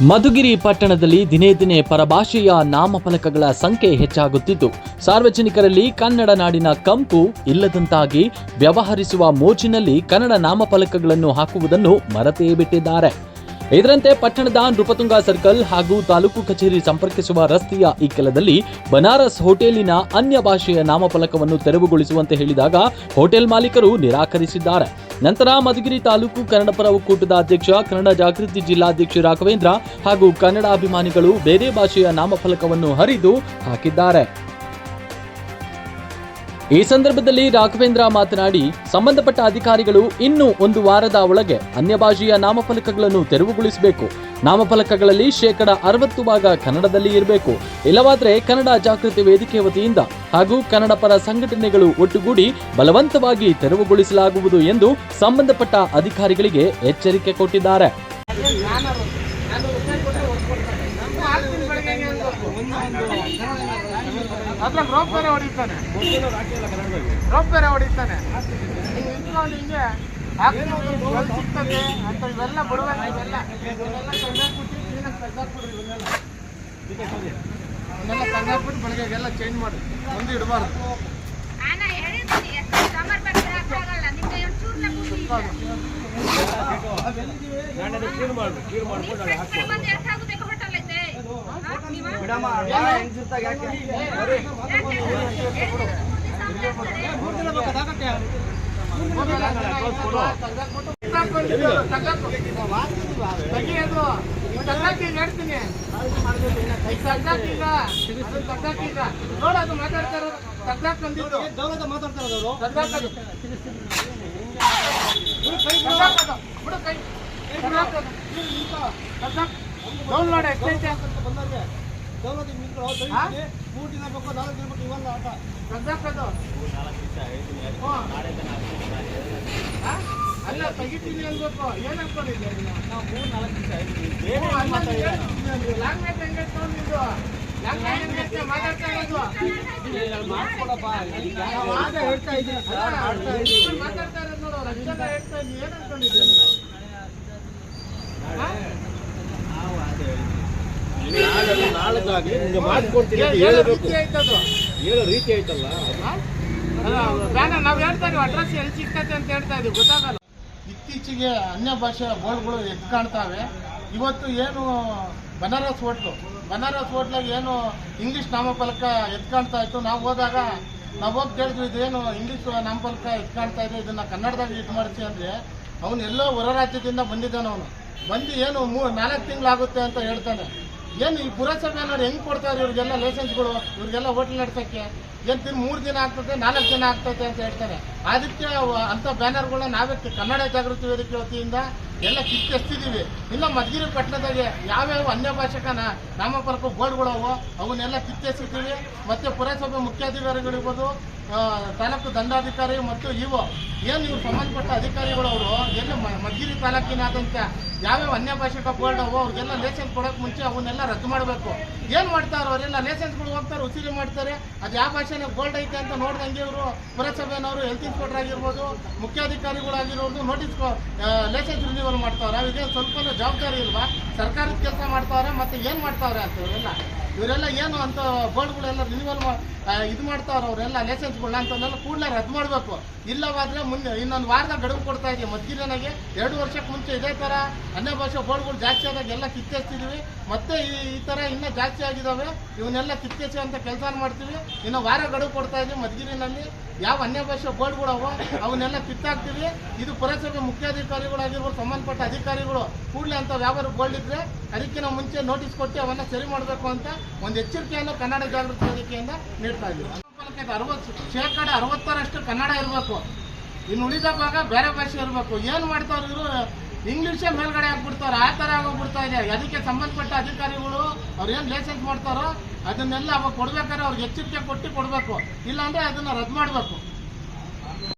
ಮಧುಗಿರಿ ಪಟ್ಟಣದಲ್ಲಿ ದಿನೇ ದಿನೇ ಪರಭಾಷೆಯ ನಾಮಫಲಕಗಳ ಸಂಖ್ಯೆ ಹೆಚ್ಚಾಗುತ್ತಿದ್ದು, ಸಾರ್ವಜನಿಕರಲ್ಲಿ ಕನ್ನಡ ನಾಡಿನ ಕಂಪು ಇಲ್ಲದಂತಾಗಿ ವ್ಯವಹರಿಸುವ ಮೋಜಿನಲ್ಲಿ ಕನ್ನಡ ನಾಮಫಲಕಗಳನ್ನು ಹಾಕುವುದನ್ನು ಮರೆತೇ ಬಿಟ್ಟಿದ್ದಾರೆ. ಇದರಂತೆ ಪಟ್ಟಣದ ನೃಪತುಂಗ ಸರ್ಕಲ್ ಹಾಗೂ ತಾಲೂಕು ಕಚೇರಿ ಸಂಪರ್ಕಿಸುವ ರಸ್ತೆಯ ಇಕ್ಕೆಲದಲ್ಲಿ ಬನಾರಸ್ ಹೋಟೆಲಿನ ಅನ್ಯ ಭಾಷೆಯ ನಾಮಫಲಕವನ್ನು ತೆರವುಗೊಳಿಸುವಂತೆ ಹೇಳಿದಾಗ ಹೋಟೆಲ್ ಮಾಲೀಕರು ನಿರಾಕರಿಸಿದ್ದಾರೆ. ನಂತರ ಮಧುಗಿರಿ ತಾಲೂಕು ಕನ್ನಡಪರ ಒಕ್ಕೂಟದ ಅಧ್ಯಕ್ಷ, ಕನ್ನಡ ಜಾಗೃತಿ ಜಿಲ್ಲಾಧ್ಯಕ್ಷ ರಾಘವೇಂದ್ರ ಹಾಗೂ ಕನ್ನಡ ಅಭಿಮಾನಿಗಳು ಬೇರೆ ಭಾಷೆಯ ನಾಮಫಲಕವನ್ನು ಹರಿದು ಹಾಕಿದ್ದಾರೆ. ಈ ಸಂದರ್ಭದಲ್ಲಿ ರಾಘವೇಂದ್ರ ಮಾತನಾಡಿ, ಸಂಬಂಧಪಟ್ಟ ಅಧಿಕಾರಿಗಳು ಇನ್ನು ಒಂದು ವಾರದ ಒಳಗೆ ಅನ್ಯಭಾಷೆಯ ನಾಮಫಲಕಗಳನ್ನು ತೆರವುಗೊಳಿಸಬೇಕು. ನಾಮಫಲಕಗಳಲ್ಲಿ ಶೇಕಡ ಅರವತ್ತು ಭಾಗ ಕನ್ನಡದಲ್ಲಿ ಇರಬೇಕು. ಇಲ್ಲವಾದರೆ ಕನ್ನಡ ಜಾಗೃತಿ ವೇದಿಕೆ ವತಿಯಿಂದ ಹಾಗೂ ಕನ್ನಡ ಪರ ಸಂಘಟನೆಗಳು ಒಟ್ಟುಗೂಡಿ ಬಲವಂತವಾಗಿ ತೆರವುಗೊಳಿಸಲಾಗುವುದು ಎಂದು ಸಂಬಂಧಪಟ್ಟ ಅಧಿಕಾರಿಗಳಿಗೆ ಎಚ್ಚರಿಕೆ ಕೊಟ್ಟಿದ್ದಾರೆ. ಅದ್ರಲ್ಲಿ ರೋಪ್ ಬೇರೆ ಹೊಡಿತಾನೆ. ರೋಪ್ ಬೇರೆ ಹೊಡಿತಾನೆ. ನಿಂತ್ಕೊಂಡು ಹಿಂಗೆ ಸಿಗ್ತದೆ ಅಂತ ಇವೆಲ್ಲ ಬಿಡ್ಬೇಕು ಇವೆಲ್ಲ. ಇವನ್ನೆಲ್ಲ ತೆಗ್ದಾಕ್ಬಿಟ್ಟು ಕ್ಲೀನಾಗಿ ತೆಗ್ದಾಕ್ಬಿಡ್ರಿ ಇವನ್ನೆಲ್ಲ ಇವನ್ನೆಲ್ಲ ತೆಗ್ದಾಕ್ಬಿಟ್ಟು ಬೆಳಗ್ಗೆಗೆಲ್ಲ ಚೇಂಜ್ ಮಾಡಿ ಒಂದು ಇಡಬಾರ್ದು. ಹೇಳ್ತೀನಿ ಈಗ ತೆಗ್ದಾಕೀಗ ಅದನ್ನ ತೆಗ್ದಾಕೀಗ ನೋಡು ಅದು ಕೈ ಇರೋದು. ತೆಗ್ದಾಕ್ ಬಂದಿದ್ದು ತೆಗ್ದಾಕದು ತೆಗ್ದಾಕದು. ಬಿಡು ಕೈ ತೆಗ್ದಾಕದು. ತೆಗ್ದಾಕ್. ಡೌನ್ಲೋಡ್ ಎಷ್ಟೈತೆ ಹಾ? ತೆಗ್ದಾಕದು. ಹ್ಞೂ. ಹಾ? ಅಲ್ಲ ತೆಗಿತೀನಿ ಅನ್ಬೇಕು ಏನ್ ಅನ್ಕೊಂಡಿದ್ದೆ ಲ್ಯಾಂಗ್ವೇಜ್ ಹೆಂಗೆ ತಗೊಂಡಿದ್ದು ಲ್ಯಾಂಗ್ವೇಜ್ ಹೆಂಗೆ ಮಾತಾಡ್ತಾ ಇರೋದು ಮಾತಾಡ್ತಾ ಇರೋದು ನೋಡು ರಕ್ಷಣೆ ಹೇಳ್ತಾ ಇದ್ದೀನಿ ಏನ್ ಅನ್ಕೊಂಡಿದ್ದೆ ಹೇಳೋ ರೀತಿ ಹೇಳೋ ನಾವು ಹೇಳ್ತಾ ಇದೀವಿ ಅಡ್ರೆಸ್ ಎಲ್ಲಿ ಸಿಗ್ತದೆ ಅಂತ ಹೇಳ್ತಾ ಇದೀವಿ ಗೊತ್ತಾಗಲ್ಲ. ಇತ್ತೀಚೆಗೆ ಅನ್ಯ ಭಾಷೆಯ ಬೋರ್ಡ್ಗಳು ಎದ್ದು ಕಾಣ್ತಾವೆ. ಇವತ್ತು ಏನು ಬನಾರಸ್ ಹೋಟ್ಲು? ಬನಾರಸ್ ಹೋಟ್ಲಾಗ ಏನು ಇಂಗ್ಲಿಷ್ ನಾಮಫಲಕ ಎದ್ದು ಕಾಣ್ತಾ ಇತ್ತು. ನಾವು ಹೋದಾಗ ನಾವು ಹೋಗಿ ಕೇಳಿದ್ವಿ ಇದೇನು ಇಂಗ್ಲಿಷ್ ನಾಮಫಲಕ ಎದ್ದು ಕಾಣ್ತಾ ಇದೆ ಇದನ್ನ ಕನ್ನಡದಾಗ ಇದು ಮಾಡಿಸಿ ಅಂದ್ರೆ ಅವನು ಎಲ್ಲೋ ಹೊರ ರಾಜ್ಯದಿಂದ ಬಂದಿದ್ದಾನೆ ಅವನು. ಬಂದು ಏನು ಮೂ ನಾಲ್ಕು ತಿಂಗಳಾಗುತ್ತೆ ಅಂತ ಹೇಳ್ತಾನೆ. ಏನು ಈ ಪುರಸಭೆ ಅನ್ನೋರು ಹೆಂಗ್ ಕೊಡ್ತಾರೆ? ಇವ್ರಿಗೆಲ್ಲ ಲೈಸೆನ್ಸ್ಗಳು ಇವ್ರಿಗೆಲ್ಲ ಹೋಟ್ಲ್ ನಡ್ಸಕ್ಕೆ. ಏನು ತಿನ್ ಮೂರು ದಿನ ಆಗ್ತದೆ, ನಾಲ್ಕು ದಿನ ಆಗ್ತದೆ ಅಂತ ಹೇಳ್ತಾರೆ. ಅದಕ್ಕೆ ಅಂಥ ಬ್ಯಾನರ್ಗಳನ್ನ ನಾವೇ ಕನ್ನಡ ಜಾಗೃತಿ ವೇದಿಕೆ ವತಿಯಿಂದ ಎಲ್ಲ ಕಿತ್ತೆಸ್ತಿದೀವಿ ಇಲ್ಲ, ಮಧುಗಿರಿ ಪಟ್ಟಣದಾಗೆ ಯಾವ್ಯಾವ ಅನ್ಯ ಭಾಷಕನ ನಾಮಫಲಕ ಬೋರ್ಡ್ಗಳವೋ ಅವು ಅವನ್ನೆಲ್ಲ ಕಿತ್ತೆಸಿರ್ತೀವಿ ಮತ್ತೆ ಪುರಸಭೆ ಮುಖ್ಯಾಧಿಕಾರಿಗಳಿರ್ಬೋದು ತಾಲೂಕು ದಂಡಾಧಿಕಾರಿ ಮತ್ತು ಇವು ಏನು ಇವ್ರು ಸಂಬಂಧಪಟ್ಟ ಅಧಿಕಾರಿಗಳು ಅವರು? ಎಲ್ಲ ಮಧುಗಿರಿ ತಾಲೂಕಿನಾದಂತ ಯಾವ್ಯಾವ ಅನ್ಯ ಬೋರ್ಡ್ ಅವು, ಅವ್ರಿಗೆಲ್ಲ ಲೈಸೆನ್ಸ್ ಕೊಡೋಕೆ ಮುಂಚೆ ಅವನ್ನೆಲ್ಲ ರದ್ದು ಮಾಡಬೇಕು. ಏನು ಮಾಡ್ತಾರೆ ಅವರೆಲ್ಲ ಲೈಸೆನ್ಸ್ಗಳು ಹೋಗ್ತಾರೆ, ಉಸಿರಿ ಮಾಡ್ತಾರೆ. ಅದು ಯಾವ ಭಾಷೆನ ಗೋಲ್ಡ್ ಐತೆ ಅಂತ ನೋಡ್ದಂಗೆ ಇವರು ಪುರಸಭೆನವರು ಹೆಲ್ತ್ ಇನ್ಸ್ಪೆಕ್ಟರ್ ಆಗಿರ್ಬೋದು ಮುಖ್ಯಾಧಿಕಾರಿಗಳಾಗಿರ್ಬೋದು ನೋಟಿಸ್ ಲೈಸೆನ್ಸ್ ರಿನ್ಯೂವಲ್ ಮಾಡ್ತಾವ್ರೆ. ಅವ್ರಿಗೆ ಸ್ವಲ್ಪ ಜವಾಬ್ದಾರಿ ಇಲ್ವಾ? ಸರ್ಕಾರದ ಕೆಲಸ ಮಾಡ್ತಾವ್ರೆ, ಮತ್ತೆ ಏನು ಮಾಡ್ತಾವ್ರೆ ಅಂತ ಇವರೆಲ್ಲ ಇವರೆಲ್ಲ ಏನು ಅಂತ ಬೋರ್ಡ್ಗಳೆಲ್ಲ ರಿನ್ಯೂವಲ್ ಇದು ಮಾಡ್ತಾವ್ರೆ ಅವರೆಲ್ಲ ಲೈಸೆನ್ಸ್ಗಳನ್ನ ಅಂತವನ್ನೆಲ್ಲ ಕೂಡಲೇ ರದ್ದು ಮಾಡಬೇಕು. ಇಲ್ಲವಾದ್ರೆ ಮುಂದೆ ಇನ್ನೊಂದು ವಾರದಾಗ ಗಡುವು ಕೊಡ್ತಾ ಇದೀವಿ ಮದ್ಗಿರನಾಗೆ ಎರಡು ವರ್ಷಕ್ಕೆ ಮುಂಚೆ ಇದೇ ಥರ ಅನ್ಯ ಭಾಷೆ ಬೋರ್ಡ್ಗಳು ಜಾಸ್ತಿ ಆದಾಗ ಎಲ್ಲ ಕಿತ್ತೆಸ್ತಿದೀವಿ ಮತ್ತೆ ಈ ಈ ಥರ ಇನ್ನೂ ಜಾಸ್ತಿ ಆಗಿದಾವೆ. ಇವನ್ನೆಲ್ಲ ಕಿತ್ತೆಸಿ ಅಂತ ಕೆಲಸ ಮಾಡ್ತೀವಿ. ಇನ್ನು ವಾರ ಗಡುವು ಕೊಡ್ತಾ ಇದೀವಿ. ಮಧುಗಿರಿನಲ್ಲಿ ಯಾವ ಅನ್ಯ ಭಾಷೆ ಬೋರ್ಡ್ಗಳು ಅವ, ಅವನ್ನೆಲ್ಲ ಕಿತ್ತಾಕ್ತೀವಿ. ಇದು ಪುರಸಭೆ ಮುಖ್ಯಾಧಿಕಾರಿಗಳಾಗಿರ್ಬೋದು, ಸಂಬಂಧಪಟ್ಟ ಅಧಿಕಾರಿಗಳು ಕೂಡಲೇ ಅಂತ ವ್ಯಾಪಾರ ಬೋರ್ಡ್ ಇದ್ರೆ ಅದಕ್ಕಿಂತ ಮುಂಚೆ ನೋಟಿಸ್ ಕೊಟ್ಟು ಅವನ್ನ ಸರಿ ಮಾಡಬೇಕು ಅಂತ ಒಂದು ಎಚ್ಚರಿಕೆಯನ್ನು ಕನ್ನಡ ಜಾಗೃತಿ ವೇದಿಕೆಯಿಂದ ನೀಡ್ತಾ ಇದ್ದೀವಿ. ಅರವತ್ತು ಶೇಕಡ ಅರವತ್ತರಷ್ಟು ಕನ್ನಡ ಇರಬೇಕು. ಇನ್ನು ಉಳಿದ ಭಾಗ ಬೇರೆ ಭಾಷೆ ಇರಬೇಕು. ಏನು ಮಾಡ್ತಾವ್ರು ಇವರು? ಇಂಗ್ಲೀಷೇ ಮೇಲ್ಗಡೆ ಹಾಕ್ಬಿಡ್ತಾರೆ ಆ ಥರ ಆಗೋಗ್ಬಿಡ್ತಾ ಇದೆ. ಅದಕ್ಕೆ ಸಂಬಂಧಪಟ್ಟ ಅಧಿಕಾರಿಗಳು ಅವ್ರು ಏನು ಲೈಸೆನ್ಸ್ ಮಾಡ್ತಾರೋ, ಅದನ್ನೆಲ್ಲ ಅವಾಗ ಕೊಡ್ಬೇಕಾದ್ರೆ ಅವ್ರಿಗೆ ಎಚ್ಚರಿಕೆ ಕೊಟ್ಟು ಕೊಡಬೇಕು. ಇಲ್ಲಾಂದರೆ ಅದನ್ನ ರದ್ದು ಮಾಡಬೇಕು.